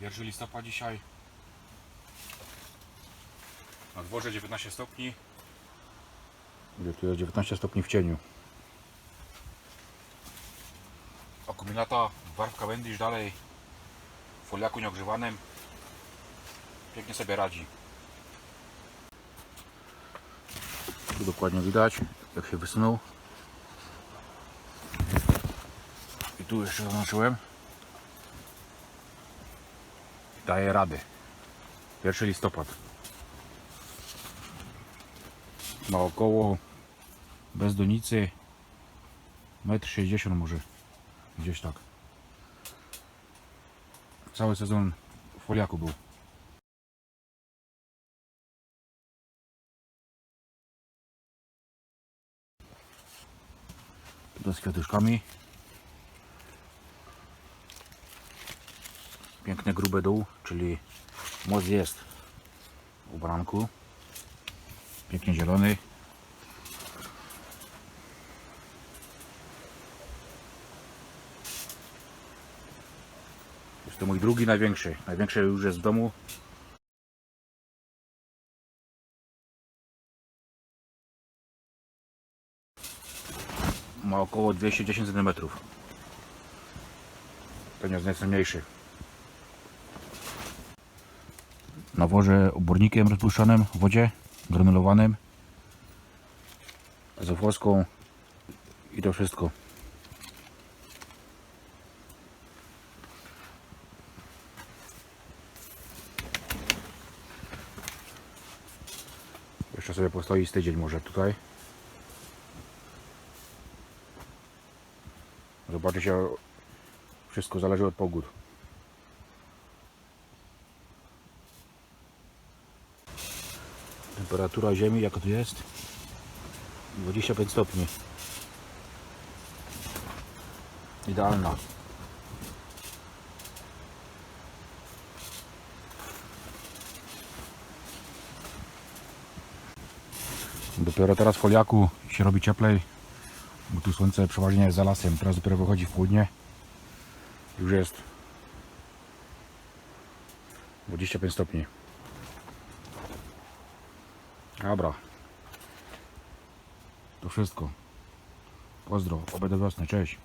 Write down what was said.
1 listopada dzisiaj. Na dworze 19 stopni. Ile tu jest 19 stopni w cieniu. Akumulata Warf Cavendish dalej w foliaku nieogrzewanym. Pięknie sobie radzi. Tu dokładnie widać jak się wysunął. I tu jeszcze zaznaczyłem. Daje radę. 1 listopad. Ma około bez donicy 1,60 m może. Gdzieś tak. Cały sezon w foliaku był. Z kwiatuszkami. Piękny grube dół, czyli most jest u branku. Pięknie zielony. Jest to mój drugi największy. Największy już jest w domu. Ma około 210 cm. To nie jest najcenniejszy. Nawożę obornikiem rozpuszczonym w wodzie, granulowanym, azofoską i to wszystko. Jeszcze sobie postoi z tydzień może tutaj. Zobaczycie, wszystko zależy od pogód. Temperatura ziemi jaka tu jest? 25 stopni. Idealna. Dopiero teraz w foliaku się robi cieplej, bo tu słońce przeważnie jest za lasem. Teraz dopiero wychodzi w południe. Już jest 25 stopni. Dobra. To wszystko. Pozdro. Oby do wiosny. Cześć.